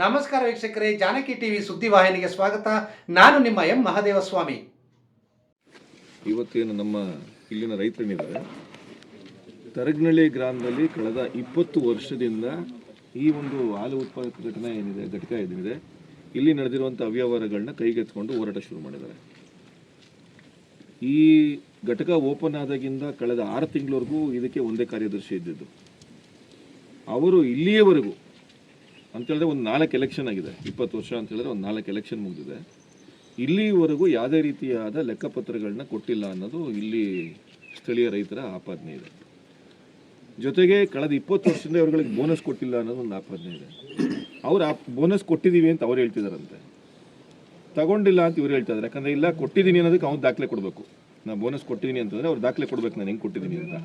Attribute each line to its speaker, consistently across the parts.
Speaker 1: ನಮಸ್ಕಾರ ವೀಕ್ಷಕರೇ, ಜಾನಕಿ ಟಿವಿ ಸುದ್ದಿವಾಹಿನಿಗೆ ಸ್ವಾಗತ. ನಾನು ನಿಮ್ಮ ಎಂ ಮಹಾದೇವಸ್ವಾಮಿ.
Speaker 2: ಇವತ್ತೇನು ನಮ್ಮ ಇಲ್ಲಿನ ರೈತರೇನಿದ್ದಾರೆ ತರಗ್ನಳ್ಳಿ ಗ್ರಾಮದಲ್ಲಿ ಕಳೆದ ಇಪ್ಪತ್ತು ವರ್ಷದಿಂದ ಈ ಒಂದು ಹಾಲು ಉತ್ಪಾದಕ ಘಟನೆ ಏನಿದೆ, ಘಟಕ ಏನಿದೆ, ಇಲ್ಲಿ ನಡೆದಿರುವಂಥ ಅವ್ಯವಹಾರಗಳನ್ನ ಕೈಗೆತ್ತಿಕೊಂಡು ಹೋರಾಟ ಶುರು ಮಾಡಿದ್ದಾರೆ. ಈ ಘಟಕ ಓಪನ್ ಆದಾಗಿಂದ ಕಳೆದ ಆರು ತಿಂಗಳವರೆಗೂ ಇದಕ್ಕೆ ಒಂದೇ ಕಾರ್ಯದರ್ಶಿ ಇದ್ದಿದ್ದು. ಅವರು ಇಲ್ಲಿಯವರೆಗೂ ಅಂತ ಹೇಳಿದ್ರೆ ಒಂದು ನಾಲ್ಕು ಎಲೆಕ್ಷನ್ ಆಗಿದೆ. ಇಪ್ಪತ್ತು ವರ್ಷ ಅಂತ ಹೇಳಿದ್ರೆ ಒಂದು ನಾಲ್ಕು ಎಲೆಕ್ಷನ್ ಮುಗಿದಿದೆ. ಇಲ್ಲಿವರೆಗೂ ಯಾವುದೇ ರೀತಿಯಾದ ಲೆಕ್ಕಪತ್ರಗಳನ್ನ ಕೊಟ್ಟಿಲ್ಲ ಅನ್ನೋದು ಇಲ್ಲಿ ಸ್ಥಳೀಯ ರೈತರ ಆಪಾದನೆ ಇದೆ. ಜೊತೆಗೆ ಕಳೆದ ಇಪ್ಪತ್ತು ವರ್ಷದಿಂದ ಇವ್ರುಗಳಿಗೆ ಬೋನಸ್ ಕೊಟ್ಟಿಲ್ಲ ಅನ್ನೋದು ಒಂದು ಆಪಾದನೆ ಇದೆ. ಅವ್ರು ಆ ಬೋನಸ್ ಕೊಟ್ಟಿದ್ದೀವಿ ಅಂತ ಅವ್ರು ಹೇಳ್ತಿದಾರಂತೆ. ತಗೊಂಡಿಲ್ಲ ಅಂತ ಇವ್ರು ಹೇಳ್ತಾ ಇದ್ದಾರೆ ಯಾಕಂದ್ರೆ ಇಲ್ಲ, ಕೊಟ್ಟಿದ್ದೀನಿ ಅನ್ನೋದಕ್ಕೆ ಅವ್ನು ದಾಖಲೆ ಕೊಡಬೇಕು. ನಾ ಬೋನಸ್ ಕೊಟ್ಟಿದ್ದೀನಿ ಅಂತಂದರೆ ಅವ್ರು ದಾಖಲೆ ಕೊಡ್ಬೇಕು, ನಾನು ಹೆಂಗೆ ಕೊಟ್ಟಿದ್ದೀನಿ ಅಂತ.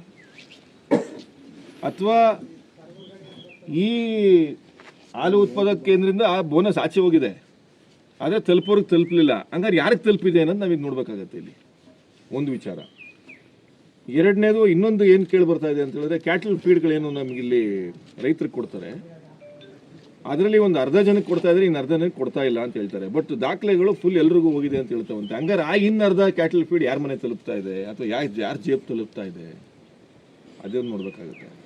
Speaker 2: ಅಥವಾ ಈ ಹಾಲು ಉತ್ಪಾದಕ ಕೇಂದ್ರದಿಂದ ಆ ಬೋನಸ್ ಆಚೆ ಹೋಗಿದೆ. ಆದರೆ ತಲುಪೋರ್ಗೆ ತಲುಪಲಿಲ್ಲ. ಹಂಗಾರೆ ಯಾರಿಗೆ ತಲುಪಿದೆ ಅನ್ನೋದು ನಾವೀಗ ನೋಡ್ಬೇಕಾಗತ್ತೆ ಇಲ್ಲಿ. ಒಂದು ವಿಚಾರ. ಎರಡನೇದು ಇನ್ನೊಂದು ಏನು ಕೇಳಿ ಬರ್ತಾ ಇದೆ ಅಂತ ಹೇಳಿದ್ರೆ ಕ್ಯಾಟಲ್ ಫೀಡ್ಗಳೇನು ನಮಗಿಲ್ಲಿ ರೈತರಿಗೆ ಕೊಡ್ತಾರೆ. ಅದರಲ್ಲಿ ಒಂದು ಅರ್ಧ ಜನಕ್ಕೆ ಕೊಡ್ತಾ ಇದ್ರೆ ಇನ್ನು ಅರ್ಧ ಜನಕ್ಕೆ ಕೊಡ್ತಾ ಇಲ್ಲ ಅಂತ ಹೇಳ್ತಾರೆ. ಬಟ್ ದಾಖಲೆಗಳು ಫುಲ್ ಎಲ್ರಿಗೂ ಹೋಗಿದೆ ಅಂತ ಹೇಳ್ತಾವಂತೆ. ಹಂಗಾರೆ ಆ ಇನ್ನರ್ಧ ಕ್ಯಾಟಲ್ ಫೀಡ್ ಯಾರ ಮನೆ ತಲುಪ್ತಾ ಇದೆ? ಅಥವಾ ಯಾರು ಯಾರು ಜೇಬ್ ತಲುಪ್ತಾ ಇದೆ? ಅದನ್ನು ನೋಡ್ಬೇಕಾಗುತ್ತೆ.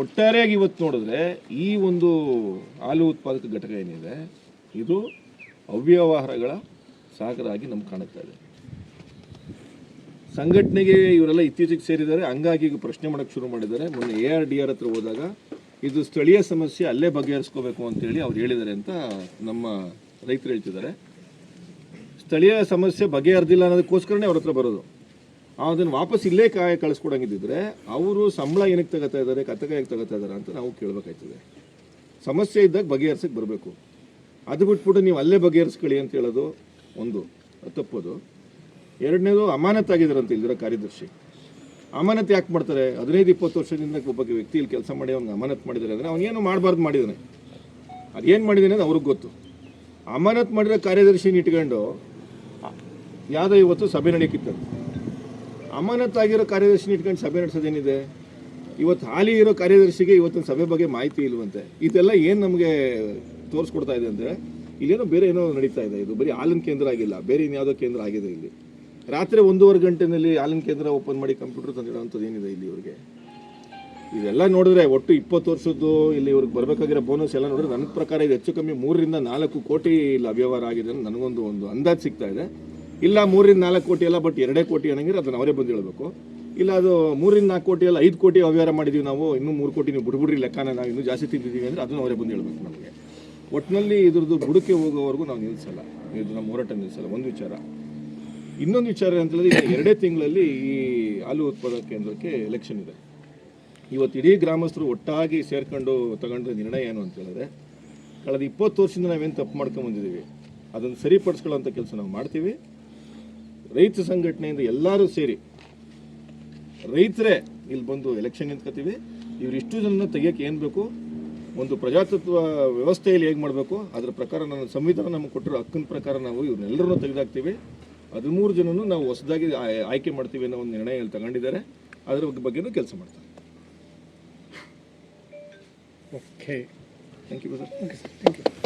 Speaker 2: ಒಟ್ಟಾರೆಯಾಗಿ ಇವತ್ತು ನೋಡಿದ್ರೆ ಈ ಒಂದು ಹಾಲು ಉತ್ಪಾದಕ ಘಟಕ ಏನಿದೆ, ಇದು ಅವ್ಯವಹಾರಗಳ ಸಾಗರ ಆಗಿ ನಮ್ಗೆ ಕಾಣುತ್ತಾ ಇದೆ. ಸಂಘಟನೆಗೆ ಇವರೆಲ್ಲ ಇತ್ತೀಚೆಗೆ ಸೇರಿದ್ದಾರೆ. ಹಂಗಾಗಿ ಈಗ ಪ್ರಶ್ನೆ ಮಾಡೋಕ್ಕೆ ಶುರು ಮಾಡಿದ್ದಾರೆ. ಮೊನ್ನೆ ಎ ಆರ್ ಡಿ ಆರ್ ಹತ್ರ ಹೋದಾಗ, ಇದು ಸ್ಥಳೀಯ ಸಮಸ್ಯೆ, ಅಲ್ಲೇ ಬಗೆಹರಿಸ್ಕೋಬೇಕು ಅಂತೇಳಿ ಅವ್ರು ಹೇಳಿದ್ದಾರೆ ಅಂತ ನಮ್ಮ ರೈತರು ಹೇಳ್ತಿದ್ದಾರೆ. ಸ್ಥಳೀಯ ಸಮಸ್ಯೆ ಬಗೆಹರಿದಿಲ್ಲ ಅನ್ನೋದಕ್ಕೋಸ್ಕರನೇ ಅವ್ರ ಹತ್ರ ಬರೋದು. ಅದನ್ನು ವಾಪಸ್ ಇಲ್ಲೇ ಕಾಯ ಕಳಿಸ್ಕೊಡಂಗಿದ್ದಿದ್ರೆ ಅವರು ಸಂಬಳ ಏನಕ್ಕೆ ತಗೋತಾ ಇದ್ದಾರೆ ಕತ್ತಕಾಯಕ್ಕೆ ತಗೋತಾ ಇದ್ದಾರೆ ಅಂತ ನಾವು ಕೇಳಬೇಕಾಯ್ತದೆ. ಸಮಸ್ಯೆ ಇದ್ದಾಗ ಬಗೆಹರಿಸಕ್ಕೆ ಬರಬೇಕು. ಅದು ಬಿಟ್ಬಿಟ್ಟು ನೀವು ಅಲ್ಲೇ ಬಗೆಹರಿಸ್ಕೊಳ್ಳಿ ಅಂತ ಹೇಳೋದು ಒಂದು. ತಪ್ಪೋದು. ಎರಡನೇದು ಅಮಾನತಾಗಿದ್ದಾರಂತ ಇಲ್ಲಿರೋ ಕಾರ್ಯದರ್ಶಿ. ಅಮಾನತ್ ಯಾಕೆ ಮಾಡ್ತಾರೆ? ಹದಿನೈದು, ಇಪ್ಪತ್ತು ವರ್ಷದಿಂದ ಒಬ್ಬ ವ್ಯಕ್ತಿ ಇಲ್ಲಿ ಕೆಲಸ ಮಾಡಿ ಅವ್ನಿಗೆ ಅಮಾನತ್ ಮಾಡಿದ್ದಾರೆ ಅಂದರೆ ಅವನೇನು ಮಾಡಬಾರ್ದು ಮಾಡಿದ್ದಾನೆ. ಅದೇನು ಮಾಡಿದ್ದಾನೆ ಅದು ಅವ್ರಿಗೆ ಗೊತ್ತು. ಅಮಾನತ್ ಮಾಡಿರೋ ಕಾರ್ಯದರ್ಶಿನ ಇಟ್ಕೊಂಡು ಯಾವುದೋ ಇವತ್ತು ಸಭೆ ನಡೆಯಕ್ಕಿತ್ತು ಅಮಾನತ್ತಾಗಿರೋ ಕಾರ್ಯದರ್ಶಿನ ಇಟ್ಕೊಂಡು ಸಭೆ ನಡೆಸೋದೇನಿದೆ? ಇವತ್ತು ಹಾಲಿ ಇರೋ ಕಾರ್ಯದರ್ಶಿಗೆ ಇವತ್ತಿನ ಸಭೆ ಬಗ್ಗೆ ಮಾಹಿತಿ ಇಲ್ವಂತೆ. ಇದೆಲ್ಲ ಏನು ನಮಗೆ ತೋರಿಸ್ಕೊಡ್ತಾ ಇದೆ ಅಂದರೆ, ಇಲ್ಲೇನೋ ಬೇರೆ ಏನೋ ನಡೀತಾ ಇದೆ. ಇದು ಬರೀ ಹಾಲಿನ ಕೇಂದ್ರ ಆಗಿಲ್ಲ. ಬೇರೆ ಇನ್ಯಾವುದೋ ಕೇಂದ್ರ ಆಗಿದೆ ಇಲ್ಲಿ. ರಾತ್ರಿ ಒಂದೂವರೆ ಗಂಟೆನಲ್ಲಿ ಹಾಲಿನ ಕೇಂದ್ರ ಓಪನ್ ಮಾಡಿ ಕಂಪ್ಯೂಟರ್ ತಂದಿಡೋವಂಥದ್ದು ಏನಿದೆ ಇಲ್ಲಿ ಇವ್ರಿಗೆ? ಇದೆಲ್ಲ ನೋಡಿದ್ರೆ ಒಟ್ಟು ಇಪ್ಪತ್ತು ವರ್ಷದ್ದು ಇಲ್ಲಿ ಇವ್ರಿಗೆ ಬರಬೇಕಾಗಿರೋ ಬೋನಸ್ ಎಲ್ಲ ನೋಡಿದ್ರೆ ನನ್ನ ಪ್ರಕಾರ ಇದು ಹೆಚ್ಚು ಕಮ್ಮಿ ಮೂರರಿಂದ ನಾಲ್ಕು ಕೋಟಿ ಇಲ್ಲಿ ಅವ್ಯವಹಾರ ಆಗಿದೆ ನನಗೊಂದು ಒಂದು ಅಂದಾಜು ಸಿಗ್ತಾ ಇದೆ. ಇಲ್ಲ ಮೂರಿಂದ ನಾಲ್ಕು ಕೋಟಿ ಅಲ್ಲ ಬಟ್ ಎರಡೇ ಕೋಟಿ ಅನ್ನಂಗಿರ ಅದನ್ನ ಅವರೇ ಬಂದು ಹೇಳಬೇಕು. ಇಲ್ಲ ಅದು ಮೂರಿಂದ ನಾಲ್ಕು ಕೋಟಿ ಅಲ್ಲ, ಐದು ಕೋಟಿ ಅವ್ಯವಹಾರ ಮಾಡಿದೀವಿ ನಾವು, ಇನ್ನೂ ಮೂರು ಕೋಟಿ ನೀವು ಬಿಡ್ಬಿಡ್ರಿ ಲೆಕ್ಕನ ನಾವು ಇನ್ನೂ ಜಾಸ್ತಿ ತಿಂದಿದ್ದೀವಿ ಅಂದರೆ ಅದನ್ನು ಅವರೇ ಬಂದು ಹೇಳಬೇಕು ನಮಗೆ. ಒಟ್ಟಿನಲ್ಲಿ ಇದ್ರದ್ದು ಬುಡಕ್ಕೆ ಹೋಗೋವರೆಗೂ ನಾವು ನಿಲ್ಲಿಸಲ್ಲ ಇದು ನಮ್ಮ ಹೋರಾಟ ನಿಲ್ಲಿಸಲ್ಲ ಒಂದು ವಿಚಾರ. ಇನ್ನೊಂದು ವಿಚಾರ ಅಂತ ಹೇಳಿದ್ರೆ ಎರಡೇ ತಿಂಗಳಲ್ಲಿ ಈ ಹಾಲು ಉತ್ಪಾದಕ ಕೇಂದ್ರಕ್ಕೆ ಎಲೆಕ್ಷನ್ ಇದೆ. ಇವತ್ತು ಇಡೀ ಗ್ರಾಮಸ್ಥರು ಒಟ್ಟಾಗಿ ಸೇರ್ಕೊಂಡು ತಗೊಂಡ ನಿರ್ಣಯ ಏನು ಅಂತ ಹೇಳಿದ್ರೆ, ಕಳೆದ ಇಪ್ಪತ್ತು ವರ್ಷದಿಂದ ನಾವೇನು ತಪ್ಪು ಮಾಡ್ಕೊಂಡು ಬಂದಿದ್ದೀವಿ, ಅದನ್ನು ಸರಿಪಡಿಸ್ಕೊಳ್ಳೋಂಥ ಕೆಲಸ ನಾವು ಮಾಡ್ತೀವಿ. ರೈತ ಸಂಘಟನೆಯಿಂದ ಎಲ್ಲರೂ ಸೇರಿ ರೈತರೇ ಇಲ್ಲಿ ಬಂದು ಎಲೆಕ್ಷನ್ ನಿಂತ್ಕೋತೀವಿ ಇವರಿಷ್ಟು ಜನ ತೆಗಿಯೋಕೆ ಏನು ಬೇಕು? ಒಂದು ಪ್ರಜಾತತ್ವ ವ್ಯವಸ್ಥೆಯಲ್ಲಿ ಹೇಗೆ ಮಾಡಬೇಕು? ಅದರ ಪ್ರಕಾರ ನನ್ನ ಸಂವಿಧಾನ ನಮಗೆ ಕೊಟ್ಟಿರೋ ಹಕ್ಕಿನ ಪ್ರಕಾರ ನಾವು ಇವ್ರನ್ನೆಲ್ಲರನ್ನೂ ತೆಗೆದಾಕ್ತೀವಿ. ಹದಿಮೂರು ಜನನು ನಾವು ಹೊಸದಾಗಿ ಆಯ್- ಆಯ್ಕೆ ಮಾಡ್ತೀವಿ ಅನ್ನೋ ಒಂದು ನಿರ್ಣಯ ಇಲ್ಲಿ ತಗೊಂಡಿದ್ದಾರೆ. ಅದರ ಬಗ್ಗೆನೂ ಕೆಲಸ ಮಾಡ್ತಾರೆ.
Speaker 1: Okay
Speaker 2: thank you sir
Speaker 1: thank you